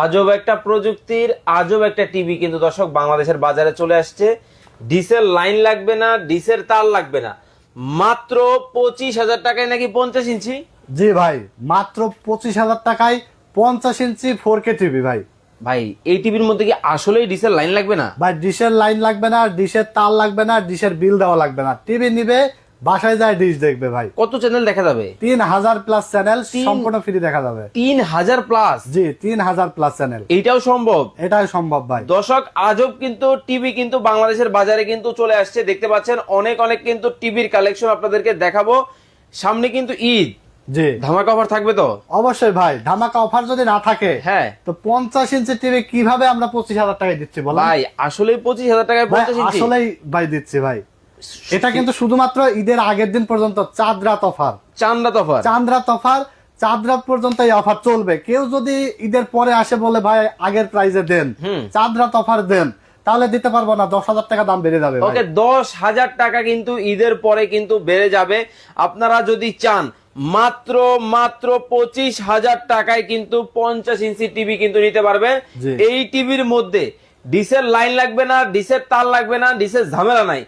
আজব একটা প্রযুক্তির আজব একটা টিভি কিন্তু দর্শক বাংলাদেশের বাজারে চলে আসছে। ডিসের লাইন লাগবে না ডিসের তার লাগবে না। মাত্র পঁচিশ হাজার টাকায় নাকি পঞ্চাশ ইঞ্চি? জি ভাই মাত্র পঁচিশ হাজার টাকায় পঞ্চাশ ইঞ্চি ফোর কে টিভি ভাই। ভাই এই টিভির মধ্যে কি আসলেই ডিসের লাইন লাগবে না? ভাই ডিশের লাইন লাগবে না ডিশের তার লাগবে না ডিশের বিল দেওয়া লাগবে না। টিভি নিবে বাসায় যায় ডিশ দেখবে ভাই। কত চ্যানেল দেখা যাবে? তিন হাজার প্লাস চ্যানেল সম্পূর্ণ ফ্রি দেখা যাবে। তিন হাজার প্লাস জি তিন হাজার প্লাস চ্যানেল এইটাও সম্ভব? এটাই সম্ভব ভাই। দর্শক আজব কিন্তু টিভি কিন্তু বাংলাদেশের বাজারে কিন্তু চলে আসছে। দেখতে পাচ্ছেন অনেক অনেক কিন্তু টিভির কালেকশন আপনাদেরকে দেখাবো। সামনে কিন্তু ঈদ। জি। ধামাকা অফার থাকবে তো? অবশ্যই ভাই ধামাকা অফার যদি না থাকে হ্যাঁ। তো পঞ্চাশ ইঞ্চি টিভি কীভাবে আমরা পঁচিশ হাজার টাকায় দিচ্ছি বলো ভাই আসলে পঁচিশ হাজার টাকায় পঞ্চাশ আসলেই ভাই দিচ্ছি ভাই। এটা কিন্তু শুধুমাত্র ঈদের আগের দিন পর্যন্ত চাঁদ রাত অফার চাঁদ রাত অফার চাঁদ রাত পর্যন্ত এই অফার চলবে। কেউ যদি ঈদের পরে আসে বলে ভাই আগের প্রাইজে দেন। চাঁদ রাত অফার দেন তাহলে দিতে পারব না দশ হাজার টাকা দাম বেড়ে যাবে ওকে দশ হাজার টাকা কিন্তু ঈদের পরে কিন্তু বেড়ে যাবে। আপনারা যদি চান মাত্র মাত্র পঁচিশ হাজার টাকায় কিন্তু পঞ্চাশ ইঞ্চি টিভি কিন্তু নিতে পারবেন এই টিভির মধ্যে ডিসের লাইন লাগবে না ডিসের তার লাগবে না ডিসের ঝামেলা নাই।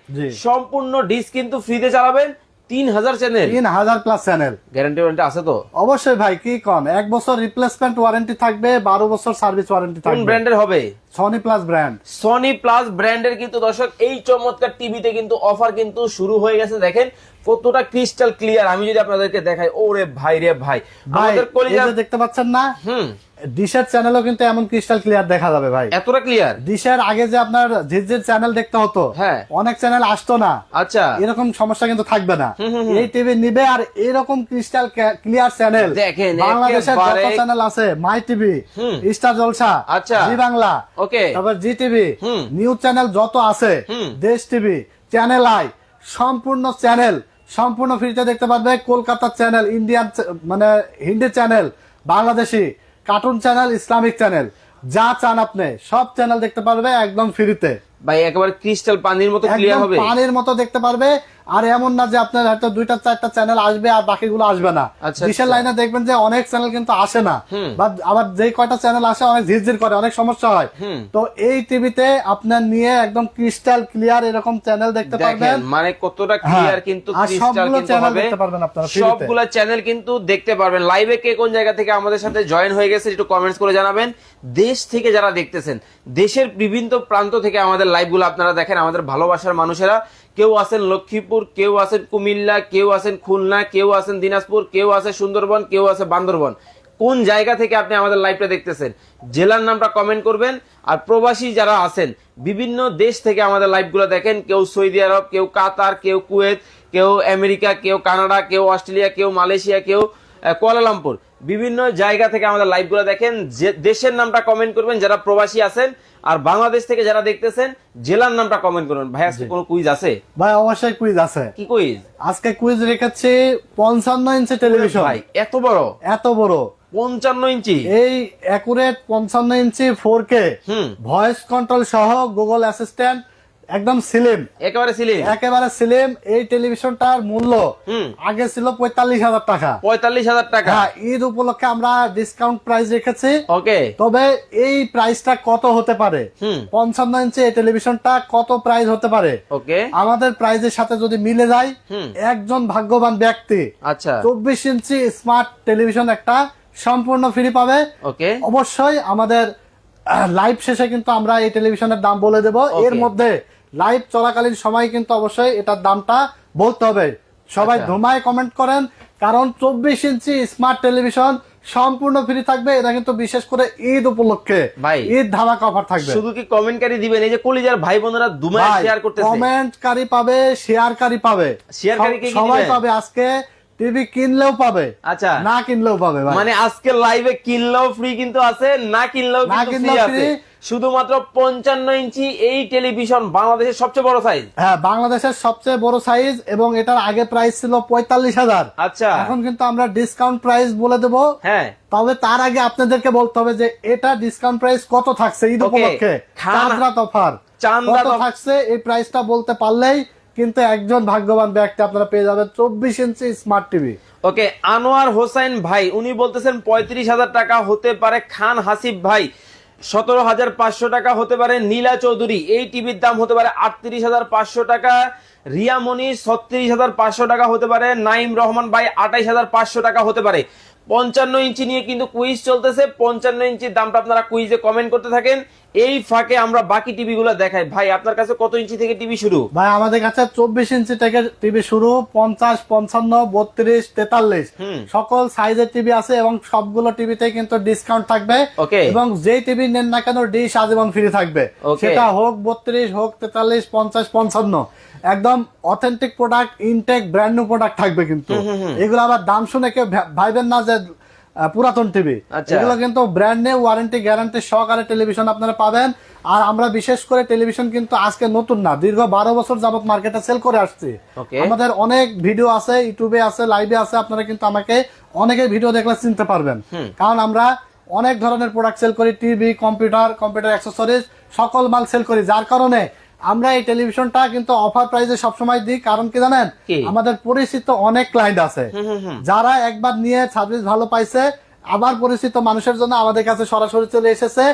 সম্পূর্ণ ডিস কিন্তু ফ্রিতে চালাবেন তিন হাজার চ্যানেল তিন হাজার প্লাস চ্যানেল গ্যারান্টি ওয়ারেন্টি আছে তো? অবশ্যই ভাই কি কন এক বছর রিপ্লেসমেন্ট ওয়ারেন্টি থাকবে বারো বছর সার্ভিস ওয়ারেন্টি কোন থাকবে। ব্র্যান্ডের হবে? Sony plus brand Sony plus ব্র্যান্ডের কিন্তু দর্শক এই চমৎকার টিভিতে কিন্তু অফার কিন্তু শুরু হয়ে গেছে। দেখেন কতটা ক্রিস্টাল ক্লিয়ার আমি যদি আপনাদেরকে দেখাই ওরে ভাই রে ভাই। ভাই আমাদের যে দেখতে পাচ্ছেন না? হুম। ডিশের চ্যানেলও কিন্তু এমন ক্রিস্টাল ক্লিয়ার দেখা যাবে ভাই। এতটা ক্লিয়ার ডিশের আগে যে আপনার ঝিরঝির চ্যানেল দেখতে হতো হ্যাঁ। অনেক চ্যানেল আসতো না। আচ্ছা। এরকম সমস্যা কিন্তু থাকবে না। এই টিভি নিবে আর এরকম ক্রিস্টাল ক্লিয়ার চ্যানেল দেখেন, বাংলাদেশের যত চ্যানেল আছে মাই টিভি স্টার জলসা আচ্ছা। জি বাংলা ওকে। তারপর জি টিভি। নিউজ চ্যানেল যত আছে দেশ টিভি চ্যানেল আই সম্পূর্ণ চ্যানেল সম্পূর্ণ ফ্রিতে দেখতে পারবে। কলকাতার চ্যানেল ইন্ডিয়ান মানে Hindi channel Bangladeshi cartoon channel Islamic channel যা চান আপনি সব চ্যানেল দেখতে পারবে একদম ফ্রিতে ভাই একেবারে ক্রিস্টাল পানির মতো ক্লিয়ার হবে। পানির মতো দেখতে পারবে আর এমন না যে আপনার হয়তো দুইটা চারটা চ্যানেল আসবে আর বাকিগুলো আসবে না। আচ্ছা, আচ্ছা। লাইনে দেখবেন যে অনেক চ্যানেল কিন্তু আসে না। বা আবার যে কয়টা চ্যানেল আসে অনেক ঝিরঝির করে অনেক সমস্যা হয়। তো এই টিভিতে আপনার নিয়ে একদম ক্রিস্টাল ক্লিয়ার এরকম চ্যানেল দেখতে পারবেন। মানে কতটা ক্লিয়ার কিন্তু ক্রিস্টাল কিন্তু হবে। পারবেন আপনারা সবগুলো চ্যানেল কিন্তু দেখতে পারবেন। লাইভে কে কোন জায়গা থেকে আমাদের সাথে জয়েন হয়ে গেছে একটু কমেন্টস করে জানাবেন। দেশ থেকে যারা দেখতেছেন দেশের বিভিন্ন প্রান্ত থেকে আমাদের লাইভগুলো আপনারা দেখেন আমাদের ভালোবাসার মানুষেরা। কেউ আছেন লক্ষ্মীপুর, কেউ আছেন কুমিল্লা, কেউ আছেন খুলনা, কেউ আছেন দিনাজপুর, কেউ আছে সুন্দরবন, কেউ আছে বান্দরবন। কোন জায়গা থেকে আপনি আমাদের লাইভটা দেখতেছেন? জেলার নামটা কমেন্ট করবেন। আর প্রবাসী যারা আছেন, বিভিন্ন দেশ থেকে আমাদের লাইভগুলো দেখেন। কেউ সৌদি আরব, কেউ কাতার, কেউ কুয়েত, কেউ আমেরিকা, কেউ কানাডা, কেউ অস্ট্রেলিয়া, কেউ মালয়েশিয়া, কেউ কুয়ালালামপুর। বিভিন্ন জায়গা থেকে আমাদের লাইভগুলো দেখেন। যে দেশের নামটা কমেন্ট করবেন যারা প্রবাসী আছেন আর বাংলাদেশ থেকে যারা দেখতেছেন জেলার নামটা কমেন্ট করবেন ভাই আজকে কোনো কুইজ আছে? ভাই অবশ্যই কুইজ আছে। কি কুইজ আজকে কুইজ রেখেছে পঞ্চান্ন ইঞ্চি টেলিভিশন ভাই এত বড়? এত বড়। পঞ্চান্ন ইঞ্চি? এই অ্যাকুরেট পঞ্চান্ন inch four K voice control সহ গুগল অ্যাসিস্ট্যান্ট একদম সিলেম একেবারে সিলিং একেবারে সিলেম এই টেলিভিশনটার মূল্য আগে ছিল পঁয়তাল্লিশ হাজার টাকা। পঁয়তাল্লিশ হাজার টাকা। হ্যাঁ ঈদ উপলক্ষে আমরা ডিসকাউন্ট প্রাইস রেখেছি। ওকে। তবে এই প্রাইসটা কত হতে পারে? পঞ্চান্ন ইঞ্চি এই টেলিভিশনটা কত প্রাইস হতে পারে? ওকে। আমাদের প্রাইজের সাথে যদি মিলে যায় একজন ভাগ্যবান ব্যক্তি আচ্ছা। চব্বিশ ইঞ্চি স্মার্ট টেলিভিশন একটা সম্পূর্ণ ফ্রি পাবে। ওকে। অবশ্যই আমাদের লাইভ শেষে কিন্তু আমরা এই টেলিভিশনের দাম বলে দেব। এর মধ্যে লাইভ চলাকালীন সময় কিন্তু অবশ্যই এটার দামটা বলতে হবে। সবাই আচ্ছা। ধুমায় কমেন্ট করেন কারণ চব্বিশ ইঞ্চি স্মার্ট টেলিভিশন সম্পূর্ণ ফ্রি থাকবে। এটা কিন্তু বিশেষ করে ঈদ উপলক্ষে। ভাই। ঈদ ধামাকা অফার থাকবে। শুধু কি কমেন্টকারী দিবেন? এই যে কলিজার ভাই বোনেরা দুমায় শেয়ার করতেছে। কমেন্টকারী পাবে শেয়ারকারী পাবে। শেয়ারকারী কি সবাই পাবে আজকে। টিভি কিনলেও পাবে। আচ্ছা। না কিনলেও পাবে মানে আজকে লাইভে কিনলেও ফ্রি কিন্তু আছে না কিনলেও কিন্তু ফ্রি আছে। শুধুমাত্র পঞ্চান্ন ইঞ্চি এই টেলিভিশন বাংলাদেশের সবচেয়ে বড় সাইজ হ্যাঁ বাংলাদেশের সবচেয়ে বড় সাইজ এবং এটার আগে প্রাইস ছিল পঁয়তাল্লিশ হাজার। আচ্ছা। এখন কিন্তু আমরা ডিসকাউন্ট প্রাইস বলে দেবো। হ্যাঁ। তবে তার আগে আপনাদেরকে বলতে হবে যে এটা ডিসকাউন্ট প্রাইস কত থাকছে ঈদ উপলক্ষে? চাঁদ রাত অফার চাঁদ রাত থাকছে এই প্রাইসটা বলতে পারলেই কিন্তু একজন ভাগ্যবান ব্যক্তি আপনারা পেয়ে যাবেন চব্বিশ inch smart TV okay, Anwar Hossain ভাই, উনি বলতেছেন পঁয়ত্রিশ হাজার টাকা হতে পারে খান হাসিব ভাই, সতেরো হাজার পাঁচশো টাকা হতে পারে নীলা চৌধুরী, এই টিভির দাম হতে পারে আটত্রিশ হাজার পাঁচশো টাকা রিয়ামণি ছত্রিশ হাজার পাঁচশো টাকা হতে পারে, নাইম রহমান ভাই আঠাইশ হাজার পাঁচশো টাকা হতে পারে। পঞ্চান্ন ইঞ্চি নিয়ে কিন্তু কুইজ চলতেছে। পঞ্চান্ন ইঞ্চির দামটা আপনারা কুইজে কমেন্ট করতে থাকেন। এই ফাঁকে আমরা বাকি টিভি গুলো দেখাই। ভাই আপনার কাছে কত ইঞ্চি থেকে টিভি শুরু? ভাই আমাদের কাছে চব্বিশ ইঞ্চি থেকে টিভি শুরু পঞ্চাশ পঞ্চান্ন বত্রিশ তেতাল্লিশ। সকল সাইজের টিভি আছে এবং সবগুলো টিভিতে কিন্তু ডিসকাউন্ট থাকবে। এবং যে টিভি নেন না কেন ডিশ আজীবন ফ্রি থাকবে। সেটা হোক বত্রিশ হোক তেতাল্লিশ পঞ্চাশ পঞ্চান্ন। একদম authentic product intact brand new product থাকবে কিন্তু। এগুলো আবার দাম শুনে কেউ ভাইবেন না যে পুরাতন টিভি আচ্ছা। এগুলো কিন্তু ব্র্যান্ড নিউ ওয়ারেন্টি গ্যারান্টি সহকারে টেলিভিশন আপনারা পাবেন। আর আমরা বিশেষ করে টেলিভিশন কিন্তু আজকে নতুন না দীর্ঘ বারো বছর যাবত মার্কেটে সেল করে আসছি। আমাদের অনেক ভিডিও আছে ইউটিউবে আছে লাইভে আছে আপনারা কিন্তু আমাকে অনেকে ভিডিও দেখলে চিনতে পারবেন। কারণ আমরা অনেক ধরনের প্রোডাক্ট সেল করি টিভি কম্পিউটার কম্পিউটার অ্যাক্সেসরিজ সকল মাল সেল করি যার কারণে আমরা এই টেলিভিশনটা কিন্তু অফার প্রাইসে সবসময় দিই কারণ কি জানেন? আমাদের পরিচিত অনেক ক্লায়েন্ট আছে। যারা একবার নিয়ে সার্ভিস ভালো পাইছে আবার পরিচিত মানুষের জন্য আমাদের কাছে সরাসরি চলে এসেছে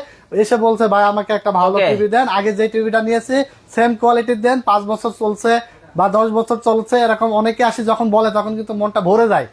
এসে বলছে ভাই আমাকে একটা ভালো টিভি দেন। আগে যে টিভিটা নিয়েছি সেম কোয়ালিটির দেন পাঁচ বছর চলছে বা দশ বছর চলছে এরকম অনেকে আসি যখন বলে তখন কিন্তু মনটা ভরে যায়।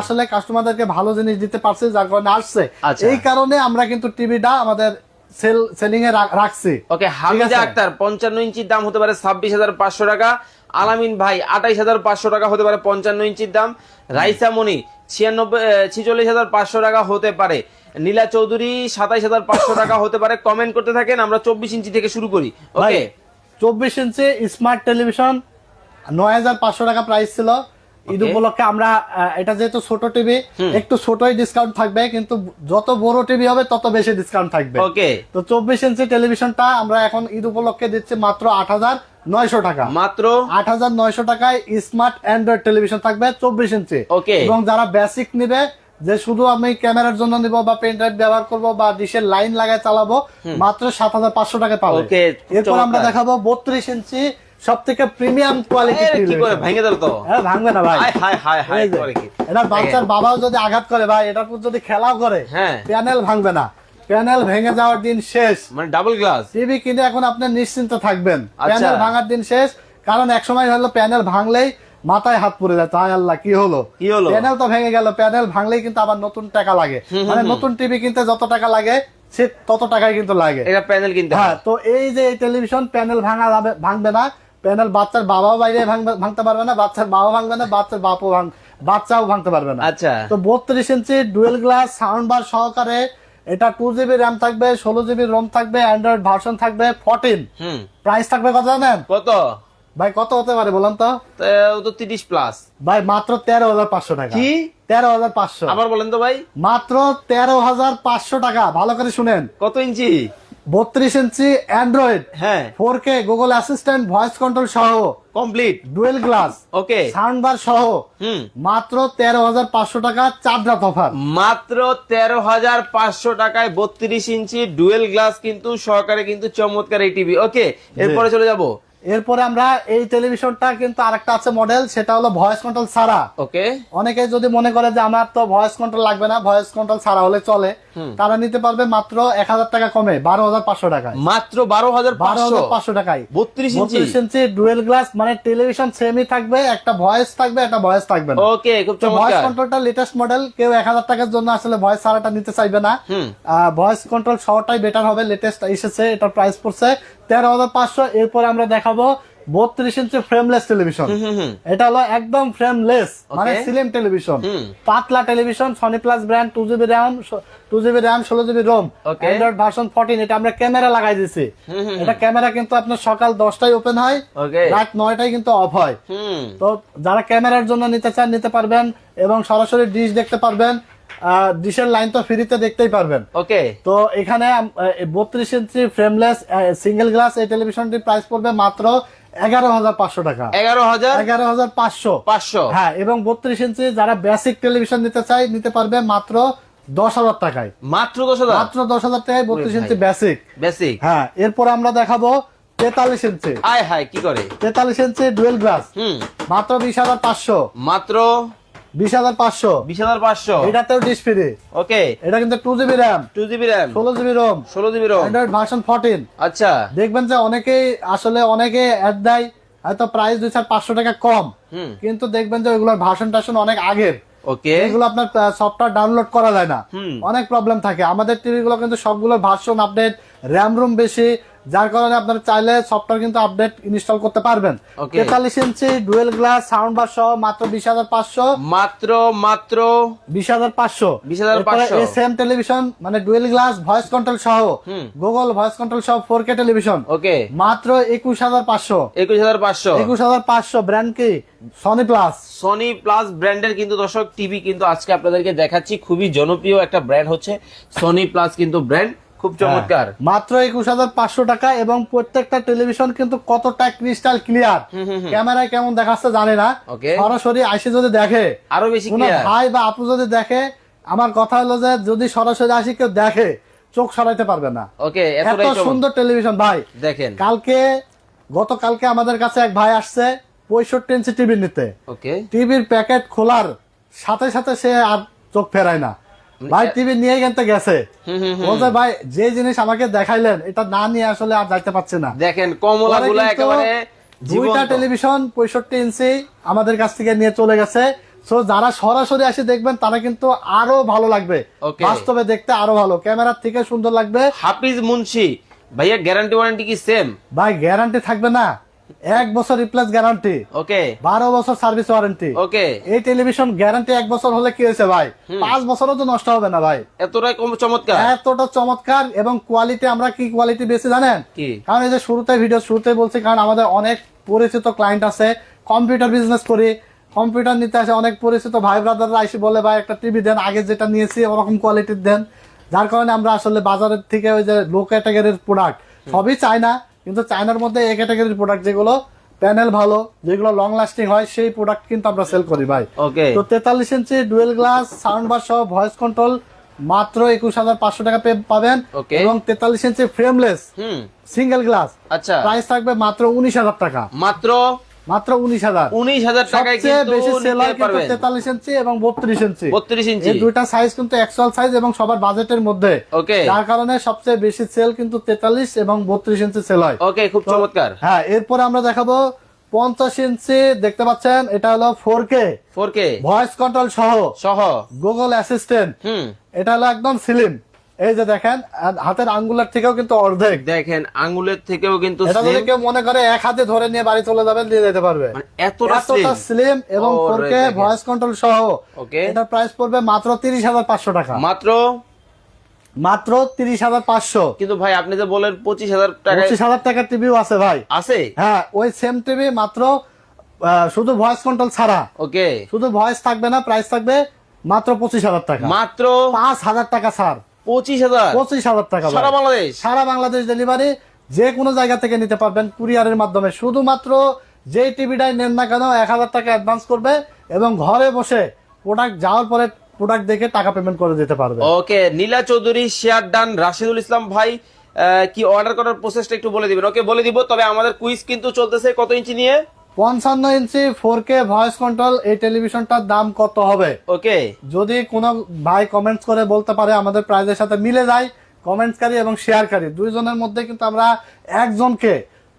আসলে কাস্টমারদেরকে ভালো জিনিস দিতে পারছি যার কারণে আসছে। আচ্ছা। এই কারণে আমরা কিন্তু টিভিটা আমাদের সেল সেলিং এ রাখ- রাখছি ওকে হামিদা আক্তার পঞ্চান্ন ইঞ্চির দাম হতে পারে ছাব্বিশ হাজার পাঁচশো টাকা। আলামিন ভাই আঠাইশ হাজার পাঁচশো টাকা হতে পারে পঞ্চান্ন ইঞ্চির দাম। রাইসা মনি ছিয়ানব্বই ছিচল্লিশ হাজার পাঁচশো টাকা হতে পারে। নীলা চৌধুরী সাতাইশ হাজার পাঁচশো টাকা হতে পারে। কমেন্ট করতে থাকেন আমরা চব্বিশ ইঞ্চি থেকে শুরু করি। ওকে চব্বিশ ইঞ্চি স্মার্ট টেলিভিশন নয় হাজার পাঁচশো টাকা প্রাইস ছিল। ঈদ উপলক্ষে আমরা এটা যেহেতু ছোট টিভি একটু ছোটই ডিসকাউন্ট থাকবে কিন্তু যত বড় টিভি হবে তত বেশি ডিসকাউন্ট থাকবে। ওকে তো চব্বিশ ইঞ্চি টেলিভিশনটা আমরা এখন ঈদ উপলক্ষে দিচ্ছি মাত্র আট হাজার নয়শো টাকা। মাত্র? আট হাজার নয়শো টাকায় স্মার্ট অ্যান্ড্রয়েড টেলিভিশন থাকবে চব্বিশ ইঞ্চি। Okay. এবং যারা বেসিক নিবে যে শুধু আমি ক্যামেরার জন্য নিব বা পেন ড্রাইভ ব্যবহার করব বা ডিশের লাইন লাগায় চালাবো মাত্র সাত হাজার পাঁচশো টাকা পাবে। এরপর আমরা দেখাবো বত্রিশ ইঞ্চি সব থেকে প্রিমিয়াম কোয়ালিটি কি করে? ভেঙে তো। হ্যাঁ ভাঙবে না ভাই। হায় এই যে, করে কি? এটা বাচ্চার বাবাও যদি আঘাত করে ভাই এটার উপর যদি খেলাও করে হ্যাঁ। প্যানেল ভাঙবে না। প্যানেল ভেঙে যাওয়ার দিন শেষ। মানে ডাবল গ্লাস টিভি কিনে এখন আপনি নিশ্চিন্ত থাকবেন। আচ্ছা। প্যানেল ভাঙার দিন শেষ। কারণ এক সময় হলো প্যানেল ভাঙলেই মাথায় হাত পড়ে যায়। তাই আল্লাহ কি হলো? কি হলো? প্যানেল তো ভেঙে গেল। প্যানেল ভাঙলেই কিন্তু আবার নতুন টাকা লাগে। মানে নতুন টিভি কিনতে যত টাকা লাগে সে তত টাকাই কিন্তু লাগে। এটা প্যানেল কিনতে হ্যাঁ। তো এই যে এই টেলিভিশন প্যানেল ভাঙা যাবে ভাঙবে না। প্যানেল বাচ্চার বাবাও বাইরে ভাঙতে পারবে না বাচ্চার বাবা ভাঙবে না বাচ্চার বাপও ভাঙ বাচ্চাও ভাঙতে পারবে না। আচ্ছা। তো বত্রিশ inch dual glass sound bar সহকারে এটা টু জিবি র্যাম থাকবে ষোলো জিবি রোম থাকবে অ্যান্ড্রয়েড ভার্সন থাকবে ফোরটিন প্রাইস থাকবে কত জানেন? কত? ভাই কত হতে পারে বলেন তো? তো তো তিরিশ প্লাস ভাই মাত্র তেরো হাজার পাঁচশো টাকা। কি? তেরো হাজার পাঁচশো। আবার বলেন তো ভাই। মাত্র তেরো হাজার পাঁচশো টাকা। ভালো করে শুনেন। কত ইঞ্চি? বত্রিশ ইঞ্চি অ্যান্ড্রয়েড। হ্যাঁ। Four K Google assistant voice control সহ complete. Dual glass okay. Sound bar সহ হুম। মাত্র তেরো হাজার পাঁচশো টাকা চার রাত অফার। মাত্র তেরো হাজার পাঁচশো টাকায় বত্রিশ ইঞ্চি ডুয়েল গ্লাস কিন্তু সহকারে কিন্তু চমৎকার এই টিভি। ওকে এরপরে চলে যাব। এরপরে আমরা এই টেলিভিশনটা কিন্তু আরেকটা আছে মডেল সেটা হলো ভয়েস কন্ট্রোল ছাড়া। ওকে অনেকে যদি মনে করে যে আমার তো ভয়েস কন্ট্রোল লাগবে না ভয়েস কন্ট্রোল ছাড়া হলে চলে তারা নিতে পারবে মাত্র এক হাজার টাকা কমে বারো হাজার পাঁচশো টাকায়। মাত্র বারো হাজার বারো হাজার পাঁচশো টাকায়। বত্রিশ ইঞ্চি? বত্রিশ ইঞ্চি ডুয়েল গ্লাস মানে টেলিভিশন সেমই থাকবে একটা ভয়েস থাকবে একটা ভয়েস থাকবে না। ওকে খুব ভয়েস কন্ট্রোলটা লেটেস্ট মডেল কেউ এক হাজার টাকার জন্য আসলে ভয়েস ছাড়াটা নিতে চাইবে না। ভয়েস কন্ট্রোল সহটাই বেটার হবে লেটেস্ট এসেছে এটার প্রাইস পড়ছে তেরো হাজার পাঁচশো এরপর আমরা দেখাবো বত্রিশ ইঞ্চি ফ্রেমলেস টেলিভিশন এটা হলো একদম ফ্রেমলেস মানে. সিলিম টেলিভিশন পাতলা television Sony plus brand two GB RAM two GB RAM ষোলো GB ROM Android version fourteen এটা আমরা ক্যামেরা লাগাই দিছি। এটা ক্যামেরা কিন্তু আপনার সকাল দশটায় ওপেন হয়. রাত নয়টায় কিন্তু অফ হয়। তো যারা ক্যামেরার জন্য নিতে চান নিতে পারবেন এবং সরাসরি ডিশ দেখতে পারবেন। ডিশের লাইন তো ফ্রিতে দেখতেই পারবেন। ওকে তো এখানে বত্রিশ ইঞ্চি ফ্রেমলেস সিঙ্গেল গ্লাস এই টেলিভিশনটি প্রাইস পড়বে মাত্র এগারো হাজার পাঁচশো টাকা। এগারো হাজার এগারো হাজার পাঁচশো। পাঁচশো। হ্যাঁ এবং বত্রিশ ইঞ্চি যারা বেসিক টেলিভিশন নিতে চায় নিতে পারবে মাত্র দশ হাজার টাকায়। মাত্র দশ হাজার? মাত্র দশ হাজার টাকায় বত্রিশ ইঞ্চি বেসিক বেসিক হ্যাঁ এরপর আমরা দেখাবো তেতাল্লিশ ইঞ্চি আয় হায় কি করে? তেতাল্লিশ ইঞ্চি ডুয়েল গ্লাস মাত্র বিশ হাজার পাঁচশো। মাত্র বিশ হাজার পাঁচশো। বিশ হাজার পাঁচশো। এটাতেও ডিস ফ্রি ওকে। এটা কিন্তু two GB RAM two GB RAM ষোলো জিবি রোম ষোলো GB ROM Android version fourteen আচ্ছা। দেখবেন যে অনেকেই আসলে অনেকে অ্যাড দেয় হয়তো প্রাইস দুই চার পাঁচশো টাকা কম। কিন্তু দেখবেন যে ওইগুলোর ভার্সন টার্সন অনেক আগের। ওকে। এগুলো আপনার সফটওয়্যার ডাউনলোড করা যায় না। অনেক প্রবলেম থাকে। আমাদের টিভি গুলো কিন্তু সবগুলোর ভার্সন আপডেট র্যাম রুম বেশি যার কারণে আপনারা চাইলে সফটওয়্যার কিন্তু আপডেট ইনস্টল করতে পারবেন। তেতাল্লিশ inch dual glass sound bar সহ মাত্র বিশ হাজার পাঁচশো। মাত্র মাত্র বিশ হাজার পাঁচশো। 20,500 সেম টেলিভিশন মানে ডুয়েল গ্লাস ভয়েস কন্ট্রোল সহ গুগল ভয়েস কন্ট্রোল সহ ফোর কে টেলিভিশন ওকে মাত্র একুশ হাজার পাঁচশো। একুশ হাজার পাঁচশো। একুশ হাজার পাঁচশো ব্র্যান্ড কি? সনি প্লাস সনি প্লাস ব্র্যান্ডের কিন্তু দর্শক টিভি কিন্তু আজকে আপনাদেরকে দেখাচ্ছি। খুবই জনপ্রিয় একটা ব্র্যান্ড হচ্ছে সনি প্লাস কিন্তু ব্র্যান্ড খুব চমৎকার। হ্যাঁ, মাত্র একুশ হাজার পাঁচশো টাকা এবং প্রত্যেকটা টেলিভিশন কিন্তু কতটা ক্রিস্টাল ক্লিয়ার। ক্যামেরায় কেমন দেখাচ্ছে জানি না। সরাসরি আইসে যদি দেখে আরও বেশি ভাই বা আপু যদি দেখে আমার কথা হলো যে যদি সরাসরি আসি কেউ দেখে চোখ সরাইতে পারবে না। ওকে এত সুন্দর টেলিভিশন ভাই। দেখেন। কালকে গতকালকে আমাদের কাছে এক ভাই আসছে পঁয়ষট্টি ইঞ্চি টিভি নিতে। টিভির প্যাকেট খোলার সাথে সাথে সে আর চোখ ফেরায় না। ভাই টিভি নিয়ে গেতে গেছে। বলছে ভাই যে জিনিস আমাকে দেখাইলেন এটা না নিয়ে আসলে আর যাইতে পারছে না। দেখেন কমলা গুলা একেবারে দুইটা টেলিভিশন পঁয়ষট্টি ইঞ্চি আমাদের কাছ থেকে নিয়ে চলে গেছে। সো যারা সরাসরি আসে দেখবেন তারা কিন্তু আরও ভালো লাগবে। বাস্তবে দেখতে আরও ভালো। ক্যামেরার থেকে সুন্দর লাগবে। হাফিজ মুন্সি ভাইয়া গ্যারান্টি ওয়ারেন্টি কি সেম ভাই গ্যারান্টি থাকবে না। এক বছর রিপ্লেস গ্যারান্টি ওকে বারো বছর সার্ভিস ওয়ারেন্টি ওকে এই টেলিভিশন গ্যারান্টি এক বছর হলে কি হয়েছে ভাই? পাঁচ বছরও তো নষ্ট হবে না ভাই। এতটাই কম চমৎকার। এতটা চমৎকার এবং কোয়ালিটি আমরা কি কোয়ালিটি বেশি জানেন? কি? কারণ এই যে শুরুতে ভিডিও শুরুতে বলছি কারণ আমাদের অনেক পরিচিত ক্লায়েন্ট আছে কম্পিউটার বিজনেস করি কম্পিউটার নিতে আসে অনেক পরিচিত ভাই ব্রাদাররা এসে বলে ভাই একটা টিভি দেন আগে যেটা নিয়েছি ওরকম কোয়ালিটির দেন। যার কারণে আমরা আসলে বাজারের থেকে ওই যে লো ক্যাটাগরির প্রোডাক্ট সবই চায়না কিন্তু চায়নার মধ্যে এই ক্যাটাগরির প্রোডাক্ট যেগুলো প্যানেল ভালো যেগুলো লং লাস্টিং হয় সেই প্রোডাক্ট কিন্তু আমরা সেল করি ভাই। ওকে তো তেতাল্লিশ inch dual glass sound bar voice voice control মাত্র একুশ হাজার পাঁচশো টাকা পে- পাবেন। এবং তেতাল্লিশ ইঞ্চি ফ্রেমলেস সিঙ্গেল গ্লাস আচ্ছা। প্রাইস থাকবে মাত্র উনিশ হাজার টাকা। মাত্র মাত্র উনিশ হাজার। উনিশ হাজার টাকায় বেশি সেল নিতে কিন্তু তেতাল্লিশ ইঞ্চি এবং বত্রিশ ইঞ্চি। বত্রিশ ইঞ্চি। এই দুইটা সাইজ কিন্তু অ্যাকচুয়াল সাইজ এবং সবার বাজেটের মধ্যে। ওকে যার কারণে সবচেয়ে বেশি সেল কিন্তু তেতাল্লিশ এবং বত্রিশ ইঞ্চি সেল হয়। ওকে খুব চমৎকার। হ্যাঁ এরপরে আমরা দেখাবো পঞ্চাশ ইঞ্চি দেখতে পাচ্ছেন এটা হলো four K four K voice control সহ। সহ। গুগল অ্যাসিস্ট্যান্ট হুম। এটা হলো একদম স্লিম এই যে দেখেন হাতের আঙ্গুলার থেকেও কিন্তু অর্ধেক। দেখেন আঙ্গুলের থেকেও কিন্তু এটা যদি কেউ মনে করে এক হাতে ধরে নিয়ে বাড়ি চলে যাবেন দিয়ে যেতে পারবে। মানে এতটা স্লিম এবং। ভয়েস কন্ট্রোল সহ। Okay. এটার প্রাইস পড়বে মাত্র তিরিশ হাজার পাঁচশো টাকা। মাত্র? মাত্র তিরিশ হাজার পাঁচশো। কিন্তু ভাই আপনি যে বলেন পঁচিশ হাজার টাকায় পঁচিশ হাজার টাকার টিভিও আছে ভাই। আছে? হ্যাঁ ওই সেম টিভি মাত্র শুধু ভয়েস কন্ট্রোল ছাড়া। ওকে শুধু ভয়েস থাকবে না প্রাইস থাকবে মাত্র পঁচিশ হাজার টাকা। মাত্র পাঁচ হাজার টাকা ছাড়। পঁচিশ হাজার। পঁচিশ হাজার টাকা সারা বাংলাদেশ। সারা বাংলাদেশ ডেলিভারি যে কোনো জায়গা থেকে নিতে পারবেন কুরিয়ারের মাধ্যমে। শুধুমাত্র যেই টিভিটাই নেন না কেন এক হাজার টাকা অ্যাডভান্স করবে এবং ঘরে বসে প্রোডাক্ট যাওয়ার পরে প্রোডাক্ট দেখে টাকা পেমেন্ট করে দিতে পারবে। Okay Nila Chowdhury share done Rashidul Islam ভাই কি অর্ডার করার প্রসেসটা একটু বলে দিবেন? ওকে বলে দিব তবে আমাদের কুইজ কিন্তু চলতেছে কত ইঞ্চি নিয়ে? পঞ্চান্ন inch four K voice control এই টেলিভিশনটার দাম কত হবে? ওকে। যদি কোনো ভাই কমেন্টস করে বলতে পারে আমাদের প্রাইজের সাথে মিলে যায় কমেন্টসকারী এবং শেয়ারকারী দুইজনের মধ্যে কিন্তু আমরা একজনকে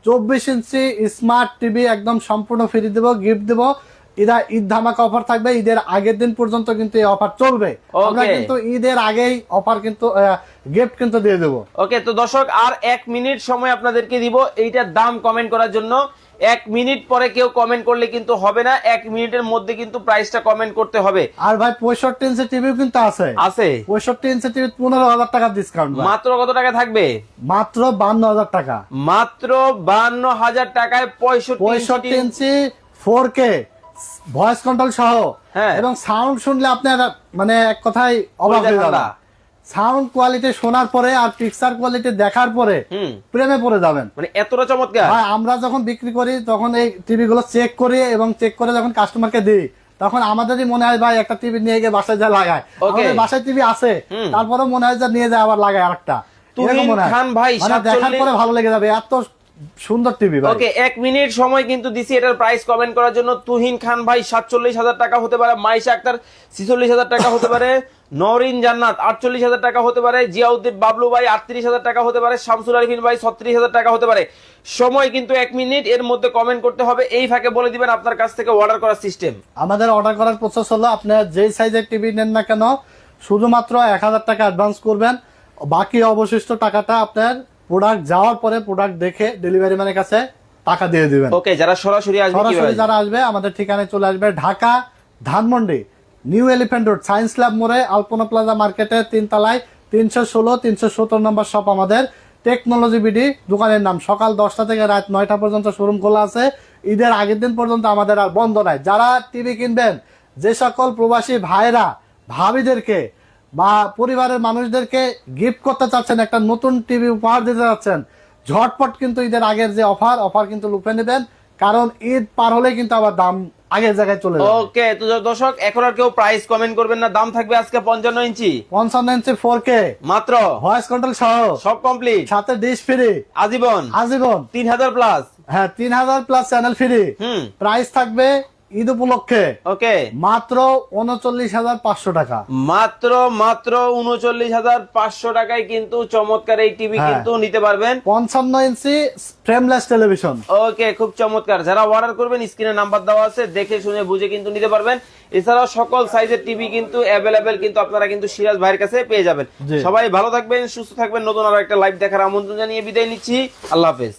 চব্বিশ ইঞ্চি স্মার্ট টিভি একদম সম্পূর্ণ ফ্রি দেবো গিফট দেবো। এরা ঈদ ধামাকা অফার থাকবে ঈদের আগের দিন পর্যন্ত কিন্তু এই অফার চলবে। আমরা কিন্তু ঈদের আগেই অফার কিন্তু গিফট কিন্তু দিয়ে দেবো। ওকে তো দর্শক আর এক মিনিট সময় আপনাদেরকে দিব এইটার দাম কমেন্ট করার জন্য। এক মিনিট পরে কেউ কমেন্ট করলে কিন্তু হবে না এক মিনিটের মধ্যে কিন্তু প্রাইসটা কমেন্ট করতে হবে। আর ভাই পঁয়ষট্টি ইঞ্চি টিভিও কিন্তু আছে। আছে? পঁয়ষট্টি ইঞ্চি টিভি পনেরো হাজার টাকার ডিসকাউন্ট মাত্র কত টাকা থাকবে? মাত্র বান্ন হাজার টাকা। মাত্র বান্ন হাজার টাকায় পঁয়ষট্টি পঁয়ষট্টি inch four K voice control সহ। হ্যাঁ। এবং সাউন্ড শুনলে আপনার মানে এক কথায় অবাক হয়ে ঠান্ডা। সাউন্ড কোয়ালিটি শোনার পরে আর পিকচার কোয়ালিটি দেখার পরে প্রেমে পড়ে যাবেন। মানে এতটা চমৎকার। ভাই আমরা যখন বিক্রি করি তখন এই টিভি গুলো চেক করি এবং চেক করে যখন কাস্টমারকে দিই তখন আমাদেরই মনে হয় ভাই একটা টিভি নিয়ে গিয়ে বাসায় যা লাগায়. আমাদের বাসায় টিভি আছে তারপরে মনে হয় যে নিয়ে যায় আবার লাগায় আরেকটা। হয়। খান ভাই, মানে দেখার পরে ভালো লেগে যাবে এত সুন্দর টিভি ভাই। ওকে এক মিনিট সময় কিন্তু দিছি এটার প্রাইস কমেন্ট করার জন্য। তুহিন খান ভাই সাতচল্লিশ হাজার টাকা হতে পারে মাইশা আক্তার ছিচল্লিশ হাজার টাকা হতে পারে। নরিন জান্নাত আটচল্লিশ হাজার টাকা হতে পারে। জিয়াউদ্দিন বাবলু ভাই আটত্রিশ হাজার টাকা হতে পারে। শামসুল আরিফিন ভাই ছত্রিশ হাজার টাকা হতে পারে। সময় কিন্তু এক মিনিট এর মধ্যে কমেন্ট করতে হবে। এই ফাঁকে বলে দিবেন আপনার কাছ থেকে অর্ডার করার সিস্টেম আমাদের অর্ডার করার প্রসেস হলো আপনার যেই সাইজের টিভি নেন না কেন শুধুমাত্র এক হাজার টাকা অ্যাডভান্স করবেন। বাকি অবশিষ্ট টাকাটা আপনার প্রোডাক্ট যাওয়ার পরে প্রোডাক্ট দেখে ডেলিভারি ম্যানের কাছে টাকা দিয়ে দিবেন। ওকে যারা সরাসরি আসবে সরাসরি যারা আসবে আমাদের ঠিকানায় চলে আসবে। Dhaka Dhanmondi. New elephant road, science lab মোড়ে, আলপনা প্লাজা মার্কেটে, তিনতলায়, তিনশো ষোলো, তিনশো সত্তর নম্বর শপ আমাদের। টেকনোলজি বিডি, দোকানের নাম। সকাল দশটা থেকে রাত নয়টা পর্যন্ত শোরুম খোলা আছে। ঈদের আগের দিন পর্যন্ত আমাদের আর বন্ধ নাই। যারা টিভি কিনবেন, যে সকল প্রবাসী ভাইরা ভাবিদেরকে বা পরিবারের মানুষদেরকে গিফট করতে চাচ্ছেন, একটা নতুন টিভি উপহার দিতে চাচ্ছেন, ঝটপট কিন্তু ঈদের আগের যে অফার অফার কিন্তু লুফে নেবেন। কারণ ঈদ পার হলে কিন্তু আবার দাম আগের জায়গায় চলে যাবে। ওকে তো দর্শক এখন আর কেউ প্রাইস কমেন্ট করবেন না। দাম থাকবে আজকে পঞ্চান্ন ইঞ্চি। পঞ্চান্ন ইঞ্চি ফোর কে মাত্র? ভয়েস কন্ট্রোল সহ। সব কমপ্লিট সাথে ডিশ ফ্রি আজীবন? আজীবন। তিন হাজার প্লাস হ্যাঁ তিন হাজার প্লাস চ্যানেল ফ্রি হুম। প্রাইস থাকবে ঈদ উপলক্ষে ওকে। মাত্র উনচল্লিশ হাজার পাঁচশো টাকা। মাত্র মাত্র উনচল্লিশ হাজার পাঁচশো টাকায় কিন্তু চমৎকার এই টিভি হ্যাঁ। কিন্তু নিতে পারবেন। পঞ্চান্ন ইঞ্চি ফ্রেমলেস টেলিভিশন ওকে খুব চমৎকার। যারা অর্ডার করবেন স্ক্রিনে নাম্বার দেওয়া আছে দেখে শুনে বুঝে কিন্তু নিতে পারবেন। এছাড়াও সকল সাইজের টিভি কিন্তু অ্যাভেলেবেল কিন্তু আপনারা কিন্তু সিরাজ ভাইয়ের কাছে পেয়ে যাবেন। সবাই ভালো থাকবেন সুস্থ থাকবেন। নতুন আরও একটা লাইভ দেখার আমন্ত্রণ জানিয়ে বিদায় নিচ্ছি। আল্লাহ হাফেজ।